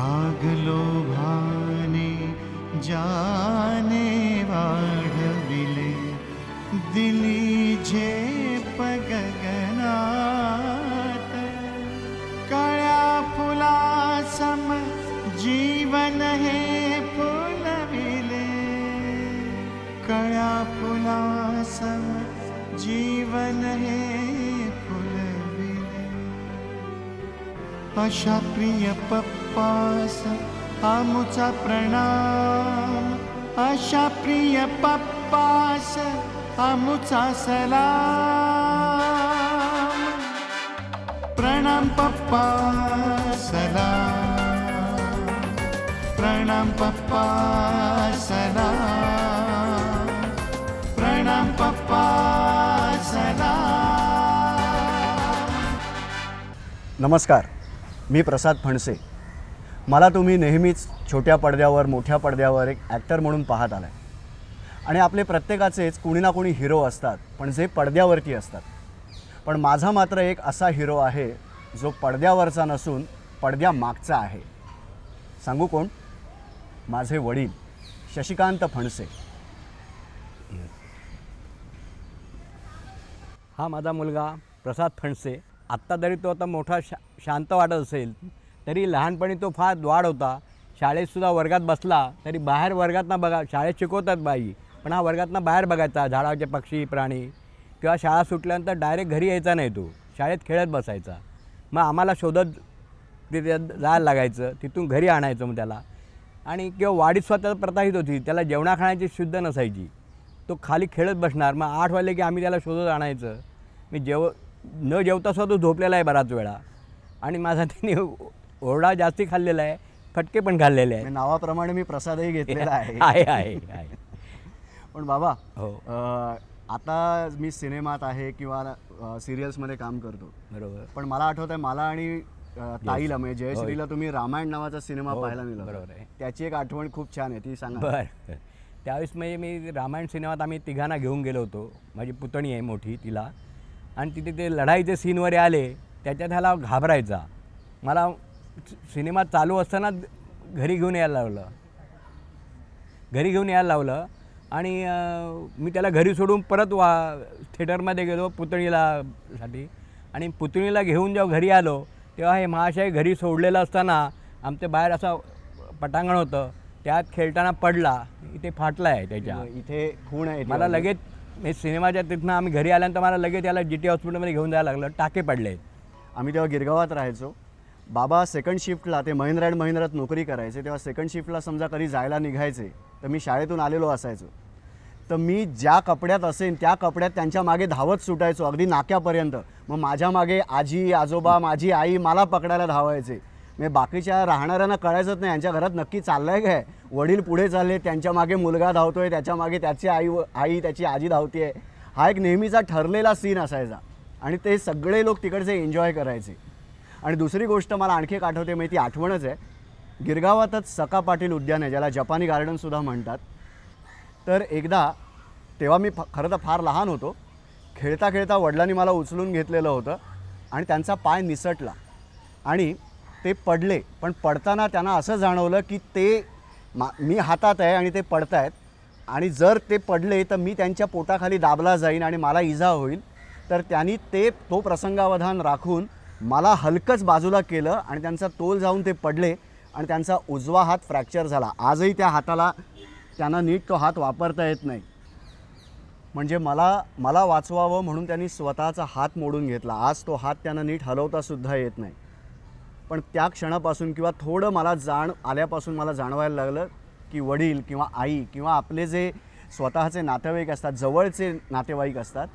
रागलो जा अशा प्रिय पप्पास आमुचा प्रणाम. अशा प्रिय पप्पास आमुचा सलाम. प्रणाम पप्पा सलाम. प्रणाम पप्पा सलाम. प्रणाम पप्पा सलाम. नमस्कार. मी प्रसाद फणसे. मला तुम्ही नेहमीच छोट्या पडद्यावर मोठ्या पडद्यावर एक ॲक्टर म्हणून पाहत आलाय. आणि आपले प्रत्येकाचेच कुणी ना कुणी हिरो असतात पण जे पडद्यावरती असतात. पण माझा मात्र एक असा हिरो आहे जो पडद्यावरचा नसून पडद्यामागचा आहे. सांगू कोण? माझे वडील शशिकांत फणसे. हा माझा मुलगा प्रसाद फणसे. आत्ता जरी तो आता मोठा शा शांत वाटत असेल तरी लहानपणी तो फार द्वाड होता. शाळेतसुद्धा वर्गात बसला तरी बाहेर वर्गातनं बघा शाळेत शिकवतात बाई पण हा वर्गातनं बाहेर बघायचा झाडाचे पक्षी प्राणी किंवा शाळा सुटल्यानंतर डायरेक्ट घरी यायचा नाही तो शाळेत खेळत बसायचा. मग आम्हाला शोधत तिथे जायला लागायचं तिथून घरी आणायचं मग त्याला. आणि किंवा वाढीत स्वतः प्रताहित होती त्याला जेवणा खाण्याची शुद्ध नसायची. तो खाली खेळत बसणार मग आठ वाजले की आम्ही त्याला शोधत आणायचं. मी जेव न जेवता तो झोपलेला आहे बराच वेळा. आणि माझा त्याने ओरडा जास्ती खाल्लेला आहे फटके पण खाल्लेले मी नावाप्रमाणे मी प्रसादही घेतलेला आहे. आहे आहे आहे. पण बाबा हो. आता मी सिनेमात आहे किंवा सिरियल्समध्ये काम करतो. बरोबर. पण मला आठवत आहे मला आणि ताईला म्हणजे जयश्रीला. तुम्ही रामायण नावाचा सिनेमा हो, पाहायला मिळाला बरोबर आहे. त्याची एक आठवण खूप छान आहे ती सांगा. बर. त्यावेळेस म्हणजे मी रामायण सिनेमात आम्ही तिघांना घेऊन गेलो होतो. माझी पुतणी आहे मोठी तिला. आणि तिथे ते लढाईचे सीनवर आले त्याच्यात ह्याला घाबरायचा. मला सिनेमा चालू असताना घरी घेऊन यायला लावलं. घरी घेऊन यायला लावलं आणि मी त्याला घरी सोडून परत वा थिएटरमध्ये गेलो पुतणीला साठी आणि पुतणीला घेऊन जेव्हा घरी आलो तेव्हा हे महाशय घरी सोडलेलं असताना आमच्या बाहेर असं पटांगण होतं. त्यात खेळताना पडला इथे फाटला आहे त्याच्या. इथे खूण आहे. मला लगेच मी सिनेमाच्या तिथनं आम्ही घरी आल्यानंतर मला लगेच त्याला जी टी हॉस्पिटलमध्ये घेऊन जायला लागलं. टाके पडले. आहेत आम्ही तेव्हा गिरगावात राहायचो. बाबा सेकंड शिफ्टला ते महिंद्रा अँड महिंद्रात नोकरी करायचे. तेव्हा सेकंड शिफ्टला समजा कधी जायला निघायचे तर मी शाळेतून आलेलो असायचो. तर मी ज्या कपड्यात असेन त्या कपड्यात त्यांच्या मागे धावत सुटायचो अगदी नाक्यापर्यंत. मग माझ्या मागे आजी आजोबा माझी आई मला पकडायला धावायचे. म्हणजे बाकीच्या राहणाऱ्यांना कळायचंच नाही यांच्या घरात नक्की चाललं आहे काय? वडील पुढे चालले त्यांच्या मागे मुलगा धावतोय त्याच्यामागे त्याची आई व- आई त्याची आजी धावते हा एक नेहमीचा ठरलेला सीन असायचा. आणि ते सगळे लोक तिकडचे एन्जॉय करायचे. आणि दुसरी गोष्ट मला आणखी एक आठवते म्हणजे ती आठवणच आहे. गिरगावातच सका पाटील उद्यान आहे ज्याला जपानी गार्डनसुद्धा म्हणतात. तर एकदा तेव्हा मी फ खरं तर फार लहान होतो. खेळता खेळता वडिलांनी मला उचलून घेतलेलं होतं आणि त्यांचा पाय निसटला. आणि ते पडले पण पडताना त्यांना असं जाणवलं की ते मा मी हातात आहे आणि ते पडत आहेत आणि जर ते पडले तर मी त्यांच्या पोटाखाली दाबला जाईन आणि मला इजा होईल. तर त्यांनी ते तो प्रसंगावधान राखून मला हलकंच बाजूला केलं आणि त्यांचा तोल जाऊन ते पडले आणि त्यांचा उजवा हात फ्रॅक्चर झाला. आजही त्या हाताला त्यांना नीट तो हात वापरता येत नाही. म्हणजे मला मला वाचवावं म्हणून त्यांनी स्वतःचा हात मोडून घेतला. आज तो हात त्यांना नीट हलवतासुद्धा येत नाही. पण त्या क्षणापासून किंवा थोडं मला जाण आल्यापासून मला जाणवायला लागलं की वडील किंवा आई किंवा आपले जे स्वतःचे नातेवाईक असतात जवळचे नातेवाईक असतात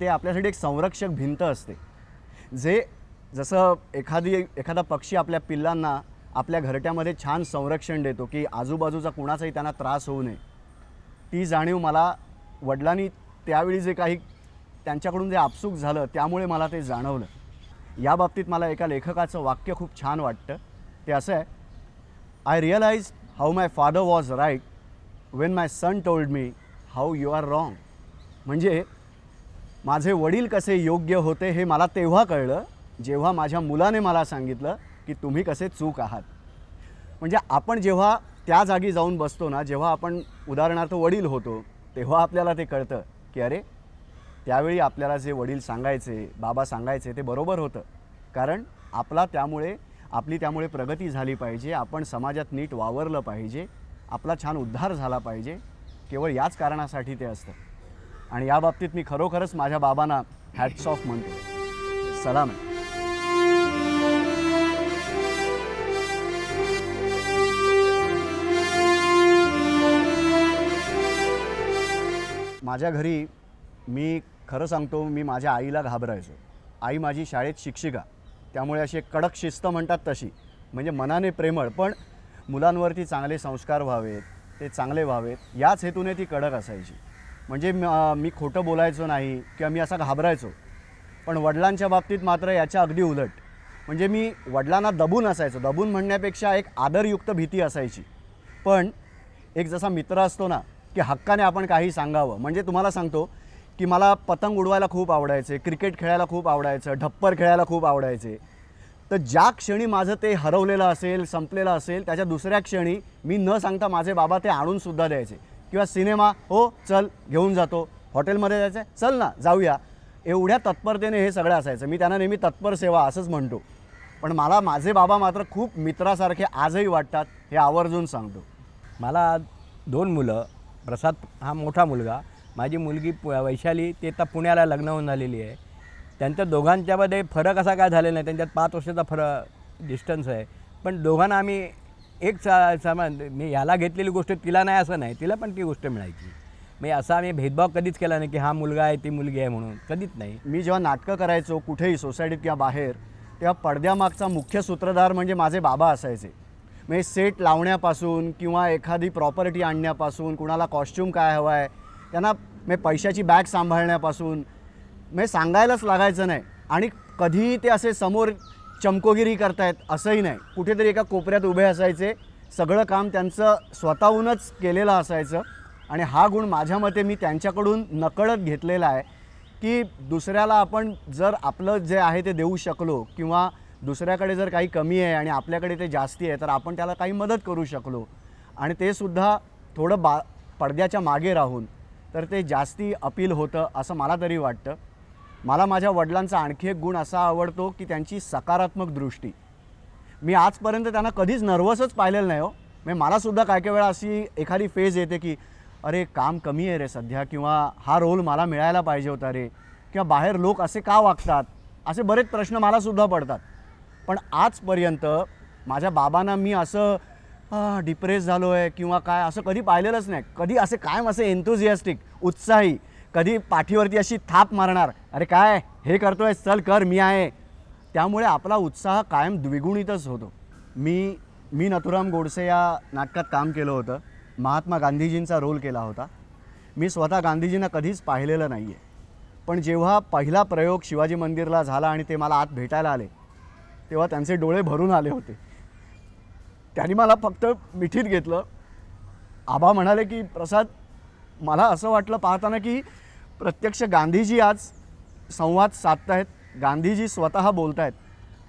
ते आपल्यासाठी एक संरक्षक भिंत असते. जे जसं एखादी एखादा पक्षी आपल्या पिल्लांना आपल्या घरट्यामध्ये छान संरक्षण देतो की आजूबाजूचा कुणाचाही त्यांना त्रास होऊ नये. ती जाणीव मला वडिलांनी त्यावेळी जे काही त्यांच्याकडून जे आपसूक झालं त्यामुळे मला ते जाणवलं. या बाबतीत मला एका लेखकाचं वाक्य खूप छान वाटतं. ते असं आहे I realise how my father was right when my son told me how you are wrong म्हणजे माझे वडील कसे योग्य होते हे मला तेव्हा कळलं जेव्हा माझ्या मुलाने मला सांगितलं की तुम्ही कसे चूक आहात. म्हणजे आपण जेव्हा त्या जागी जाऊन बसतो ना जेव्हा आपण उदाहरणार्थ वडील होतो तेव्हा आपल्याला ते कळतं की अरे त्यावेळी आपल्याला जे वडील सांगायचे बाबा सांगायचे ते बरोबर होतं. कारण आपला त्यामुळे आपली त्यामुळे प्रगती झाली पाहिजे आपण समाजात नीट वावरलं पाहिजे आपला छान उद्धार झाला पाहिजे केवळ याच कारणासाठी ते असतं. आणि या बाबतीत मी खरोखरच माझ्या बाबांना हॅट्स ऑफ म्हणतो. सलाम आहे. माझ्या घरी मी खरं सांगतो मी माझ्या आईला घाबरायचो. आई माझी शाळेत शिक्षिका. त्यामुळे अशी एक कडक शिस्त म्हणतात तशी. म्हणजे मनाने प्रेमळ पण मुलांवरती चांगले संस्कार व्हावेत ते चांगले व्हावेत याच हेतूने ती कडक असायची. म्हणजे मी खोटं बोलायचो नाही किंवा मी असा घाबरायचो. पण वडिलांच्या बाबतीत मात्र याच्या अगदी उलट. म्हणजे मी वडिलांना दबून असायचो. दबून म्हणण्यापेक्षा एक आदरयुक्त भीती असायची. पण एक जसा मित्र असतो ना की हक्काने आपण काही सांगावं. म्हणजे तुम्हाला सांगतो की मला पतंग उडवायला खूप आवडायचे क्रिकेट खेळायला खूप आवडायचं ढप्पर खेळायला खूप आवडायचे. तर ज्या क्षणी माझं ते हरवलेलं असेल संपलेलं असेल त्याच्या दुसऱ्या क्षणी मी न सांगता माझे बाबा ते आणूनसुद्धा द्यायचे. किंवा सिनेमा हो चल घेऊन जातो. हॉटेलमध्ये जायचं आहे? चल ना जाऊया. एवढ्या तत्परतेने हे सगळं असायचं. मी त्यांना नेहमी तत्पर सेवा असंच म्हणतो. पण मला माझे बाबा मात्र खूप मित्रासारखे आजही वाटतात हे आवर्जून सांगतो. मला दोन मुलं प्रसाद हा मोठा मुलगा माझी मुलगी पु वैशाली ते आता पुण्याला लग्न होऊन झालेली आहे. त्यांच्या दोघांच्यामध्ये फरक असा काय झालेला नाही त्यांच्यात पाच वर्षाचा फरक डिस्टन्स आहे. पण दोघांना आम्ही एक सा समान मी ह्याला घेतलेली गोष्ट तिला नाही असं नाही तिला पण ती गोष्ट मिळायची. म्हणजे असा आम्ही भेदभाव कधीच केला नाही की हा मुलगा आहे ती मुलगी आहे म्हणून कधीच नाही. मी जेव्हा नाटकं करायचो कुठेही सोसायटीत किंवा बाहेर तेव्हा पडद्यामागचा मुख्य सूत्रधार म्हणजे माझे बाबा असायचे. म्हणजे सेट लावण्यापासून किंवा एखादी प्रॉपर्टी आणण्यापासून कुणाला कॉस्ट्यूम काय हवा आहे त्यांना मी पैशाची बॅग सांभाळण्यापासून म्हणजे सांगायलाच लागायचं नाही. आणि कधीही ते असे समोर चमकोगिरी करतायत असंही नाही. कुठेतरी एका कोपऱ्यात उभे असायचे. सगळं काम त्यांचं स्वतःहूनच केलेलं असायचं. आणि हा गुण माझ्या मते मी त्यांच्याकडून नकळत घेतलेला आहे की दुसऱ्याला आपण जर आपलं जे आहे ते देऊ शकलो किंवा दुसऱ्याकडे जर काही कमी आहे आणि आपल्याकडे ते जास्ती आहे तर आपण त्याला काही मदत करू शकलो. आणि ते सुद्धा थोडं बा पडद्याच्या मागे राहून. तर ते जास्ती अपील होतं असं मला तरी वाटतं. मला माझ्या वडिलांचा आणखी एक गुण असा आवडतो की त्यांची सकारात्मक दृष्टी. मी आजपर्यंत त्यांना कधीच नर्वसच पाहिलेलं नाही हो. म्हणजे मलासुद्धा काय काय वेळा अशी एखादी फेज येते की अरे काम कमी आहे रे सध्या किंवा हा रोल मला मिळायला पाहिजे होता रे. किंवा बाहेर लोक असे का वागतात? असे बरेच प्रश्न मलासुद्धा पडतात. पण आजपर्यंत माझ्या बाबांना मी असं डिप्रेस झालो आहे किंवा काय असं कधी पाहिलेलंच नाही. कधी असे कायम असे एन्थुझियास्टिक उत्साही कधी पाठीवरती अशी थाप मारणार. अरे काय हे करतोय चल कर मी आहे. त्यामुळे आपला उत्साह कायम द्विगुणितच होतो. मी मी नथुराम गोडसे या नाटकात काम केलं होतं. महात्मा गांधीजींचा रोल केला होता. मी स्वतः गांधीजींना कधीच पाहिलेलं नाही आहे पण जेव्हा पहिला प्रयोग शिवाजी मंदिरला झाला आणि ते मला आत भेटायला आले तेव्हा त्यांचे डोळे भरून आले होते. त्यांनी मला फक्त मिठीत घेतलं. आबा म्हणाले की प्रसाद मला असं वाटलं पाहताना की प्रत्यक्ष गांधीजी आज संवाद साधत आहेत गांधीजी स्वतः बोलत आहेत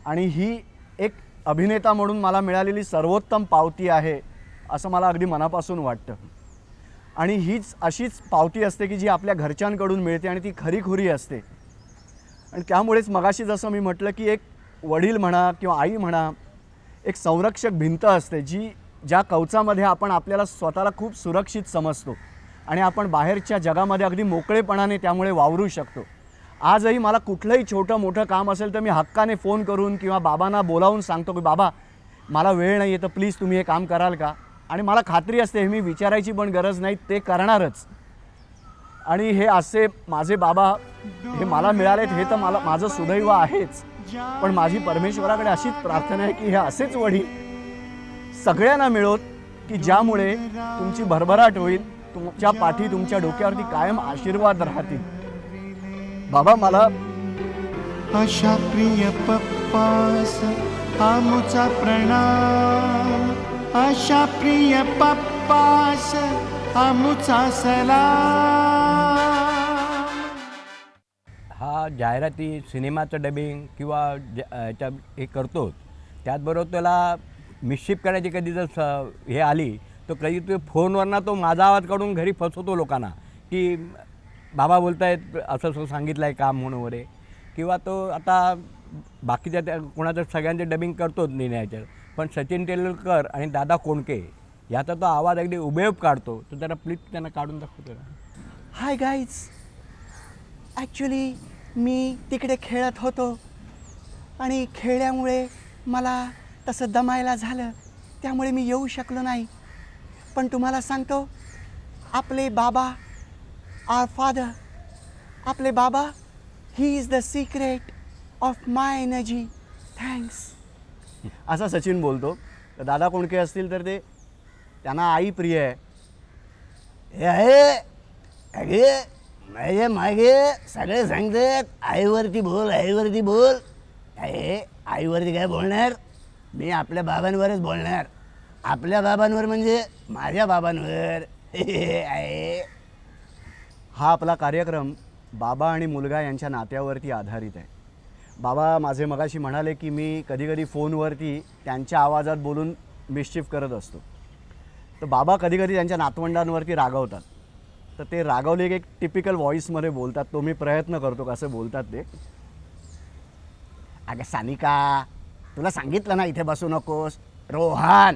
आणि ही एक अभिनेता म्हणून मला मिळालेली सर्वोत्तम पावती आहे असं मला अगदी मनापासून वाटतं. आणि हीच अशीच पावती असते की जी आपल्या घरच्यांकडून मिळते आणि ती खरीखुरी असते. आणि त्यामुळेच मगाशी जसं मी म्हटलं की एक वडील म्हणा किंवा आई म्हणा एक संरक्षक भिंत असते जी ज्या कवचामध्ये आपण आपल्याला स्वतःला खूप सुरक्षित समजतो आणि आपण बाहेरच्या जगामध्ये अगदी मोकळेपणाने त्यामुळे वावरू शकतो. आजही मला कुठलंही छोटं मोठं काम असेल तर मी हक्काने फोन करून किंवा बाबांना बोलावून सांगतो की बाबा मला वेळ नाही आहे तर प्लीज तुम्ही हे काम कराल का? आणि मला खात्री असते हे मी विचारायची पण गरज नाही ते करणारच. आणि हे असे माझे बाबा हे मला मिळालेत हे तर मला माझं सुदैव आहेच. पण माझी परमेश्वराकडे अशीच प्रार्थना आहे की हे असेच वडील सगळ्यांना मिळोत की ज्यामुळे तुमची भरभराट होईल तुमच्या पाठी तुमच्या डोक्यावरती कायम आशीर्वाद राहतील. बाबा मला अशा प्रिय पप्पास आमुचा प्रणाम. अशा प्रिय पप्पास आमुचा सलाम. जाहिराती सिनेमाचं डबिंग किंवा ज्या याच्या हे करतो त्याचबरोबर त्याला मिशिप करायची कधी जर स हे आली तर कधी तो फोनवरनं तो माझा आवाज काढून घरी फसवतो लोकांना की बाबा बोलतायत असं असं सांगितलं आहे काम म्हणून वगैरे. किंवा तो आता बाकीच्या त्या कोणाचं सगळ्यांचे डबिंग करतोच निर्णयाच्या पण सचिन तेंडुलकर आणि दादा कोणके याचा तो आवाज अगदी उभेप काढतो. तर त्याला प्लीज त्यांना काढून दाखवतो. हाय गाईज ॲक्च्युली मी तिकडे खेळत होतो. आणि खेळल्यामुळे मला तसं दमायला झालं. त्यामुळे मी येऊ शकलो नाही. पण तुम्हाला सांगतो आपले बाबा आर फादर आपले बाबा he is the secret of my energy thanks असा सचिन बोलतो. तर दादा कोणके असतील तर ते त्यांना आई प्रिय आहे. हे आहे अगे म्हणजे मागे सगळे सांगतात आईवरती बोल आईवरती बोल. आहे आईवरती काय बोलणार? मी आपल्या बाबांवरच बोलणार. आपल्या बाबांवर म्हणजे माझ्या बाबांवर. आहे. हा आपला कार्यक्रम बाबा आणि मुलगा यांच्या नात्यावरती आधारित आहे. बाबा माझे मगाशी म्हणाले की मी कधीकधी फोनवरती त्यांच्या आवाजात बोलून मिश्चिफ करत असतो. तर बाबा कधीकधी त्यांच्या नातवंडांवरती रागवतात. तर ते रागवले की एक टिपिकल व्हॉईसमध्ये बोलतात. तो मी प्रयत्न करतो कसं बोलतात ते. अगं सानिका तुला सांगितलं ना इथे बसू नकोस. रोहन.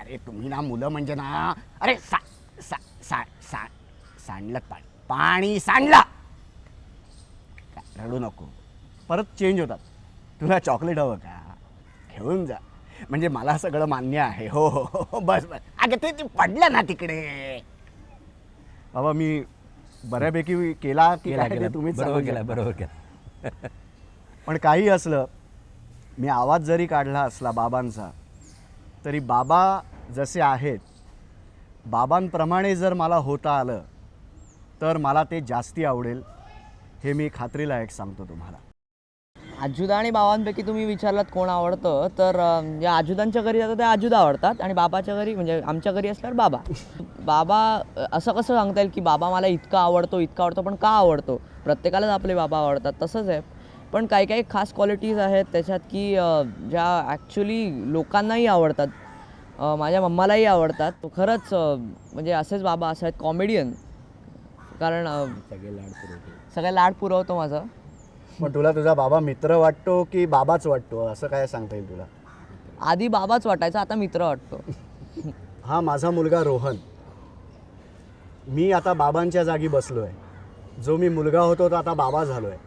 अरे तुम्ही ना मुलं म्हणजे ना अरे सा सा सा सा सांडलं पाणी. पाणी सांडलं. रडू नको. परत चेंज होतात. तुला चॉकलेट हवं का? घेऊन जा. म्हणजे मला सगळं मान्य आहे. हो हो हो, हो बस बस. अगं ते पडलं ना तिकडे. बाबा मी बऱ्यापैकी केला की केला काय ते केला. तुम्हीच बरोबर केला. बरोबर केला. पण काही असलं मी आवाज जरी काढला असला बाबांचा तरी बाबा जसे आहेत बाबांप्रमाणे जर मला होता आलं तर मला ते जास्ती आवडेल हे मी खात्रीलायक सांगतो तुम्हाला. आजुदा आणि बाबांपैकी तुम्ही विचारलात कोण आवडतं तर अं, जे आजुदांच्या घरी जातं ते आजुदा आवडतात आणि बाबाच्या घरी म्हणजे आमच्या घरी असल्यावर बाबा. बाबा असं कसं सांगता येईल की बाबा मला इतका आवडतो इतका आवडतो पण का आवडतो? प्रत्येकालाच आपले बाबा आवडतात तसंच आहे. पण काही काही खास क्वालिटीज आहेत त्याच्यात की ज्या ॲक्च्युली लोकांनाही आवडतात. माझ्या मम्मालाही आवडतात. खरंच म्हणजे असेच बाबा असे आहेत कॉमेडियन कारण अं, सगळे लाड पुरवतो माझं. पण तुला तुझा बाबा मित्र वाटतो की बाबाच वाटतो? असं काय सांगता येईल तुला? आधी बाबाच वाटायचा आता मित्र वाटतो. हा माझा मुलगा रोहन. मी आता बाबांच्या जागी बसलो आहे जो मी मुलगा होतो तो आता बाबा झालो आहे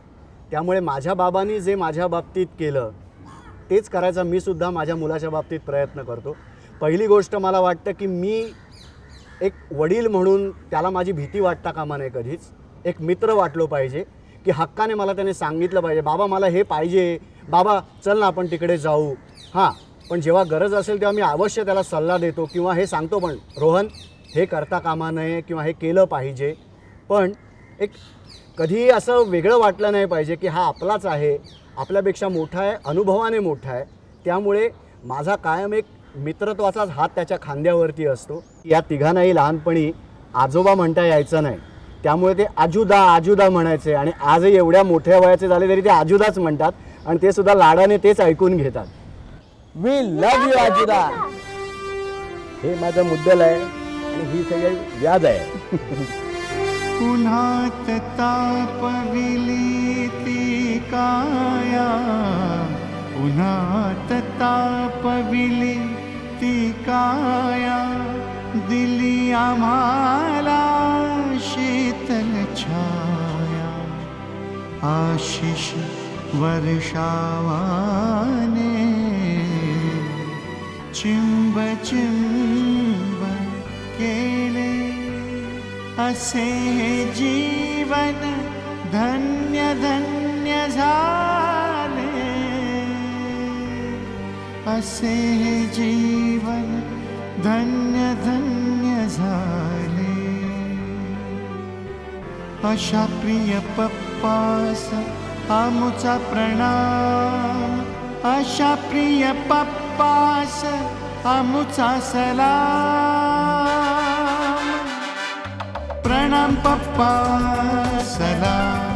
त्यामुळे माझ्या बाबांनी जे माझ्या बाबतीत केलं तेच करायचा मी सुद्धा माझ्या मुलाच्या बाबतीत प्रयत्न करतो. पहिली गोष्ट मला वाटतं की मी एक वडील म्हणून त्याला माझी भीती वाटता कामा नये कधीच. एक मित्र वाटलो पाहिजे. की हक्काने मला त्याने सांगितलं पाहिजे. बाबा मला हे पाहिजे. बाबा चल ना आपण तिकडे जाऊ. हां पण जेव्हा गरज असेल तेव्हा मी अवश्य त्याला सल्ला देतो किंवा हे सांगतो पण रोहन हे करता कामा नये किंवा हे केलं पाहिजे. पण एक कधीही असं वेगळं वाटलं नाही पाहिजे की हा आपलाच आहे आपल्यापेक्षा मोठा आहे अनुभवाने मोठा आहे. त्यामुळे माझा कायम एक मित्रत्वाचाच हात त्याच्या खांद्यावरती असतो. या तिघांनाही लहानपणी आजोबा म्हणता यायचं नाही. त्यामुळे ते आजुदा आजुदा म्हणायचे आणि आजही एवढ्या मोठ्या वयाचे झाले तरी ते आजुदाच म्हणतात आणि ते सुद्धा लाडाने तेच ऐकून घेतात. वी लव्ह यू आजुदा. हे माझं मुद्दल आहे आणि ही सगळी व्याज आहे. उन्हात तापविली ती काया. उन्हात तापविली ती काया. दिली आम्हाला आशिष वर्षावाने चिंब चिंब केले. असे हे जीवन धन्य धन्य झाले. असे हे जीवन धन्य धन्य झाले. अशा प्रिय पप्पास आमुचा प्रणाम. अशा प्रिय पप्पास आमुचा सलाम. प्रणाम पप्पा सलाम.